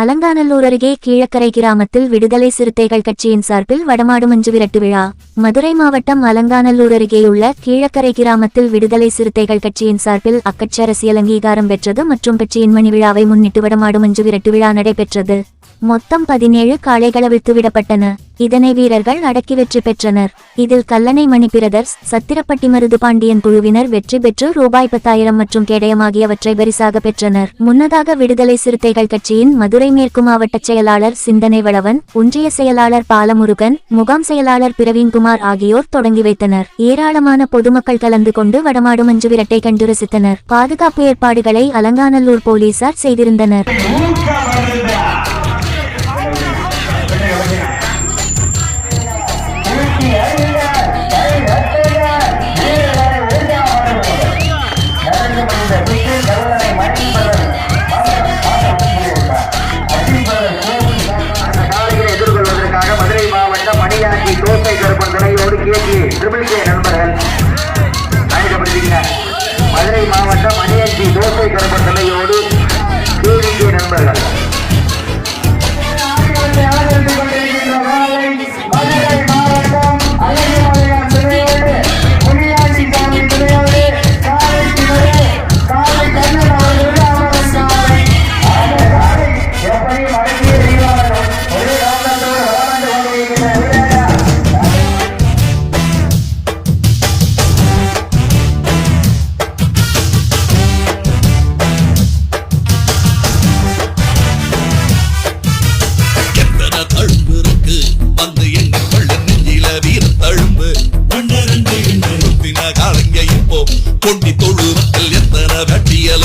அலங்காநல்லூர் அருகே கீழக்கரை கிராமத்தில் விடுதலை சிறுத்தைகள் கட்சியின் சார்பில் வடமாடு மஞ்சு விரட்டு விழா. மதுரை மாவட்டம் அலங்காநல்லூர் அருகேயுள்ள கீழக்கரை கிராமத்தில் விடுதலை சிறுத்தைகள் கட்சியின் சார்பில் அக்கட்சி அரசியல் அங்கீகாரம் பெற்றது மற்றும் கட்சியின் மணி விழாவை முன்னிட்டு வடமாடு மஞ்சு விரட்டு விழா நடைபெற்றது. மொத்தம் பதினேழு காளைகள் விடப்பட்டன. இதனை வீரர்கள் அடக்கி வெற்றி பெற்றனர். இதில் கல்லணை மணி பிரதர்ஸ் சத்திரப்பட்டி மருது பாண்டியன் குழுவினர் வெற்றி பெற்று ரூபாய் பத்தாயிரம் மற்றும் கேடயம் ஆகியவற்றை பரிசாக பெற்றனர். முன்னதாக விடுதலை சிறுத்தைகள் கட்சியின் மதுரை மேற்கு மாவட்ட செயலாளர் சிந்தனை வளவன் ஒன்றிய செயலாளர் பாலமுருகன் முகாம் செயலாளர் பிரவீன்குமார் ஆகியோர் தொடங்கி வைத்தனர். ஏராளமான பொதுமக்கள் கலந்து கொண்டு வடமாடு மஞ்சு விரட்டை கண்டு ரசித்தனர். பாதுகாப்பு ஏற்பாடுகளை அலங்காநல்லூர் போலீசார் செய்திருந்தனர். ட்ரிபிள் கே நண்பர்கள் அழைக்கப்படுகிறீங்க மதுரை மாவட்டம் மணியாச்சி தோசை கருப்பன் கொண்டி எத்தனை வெட்டியல்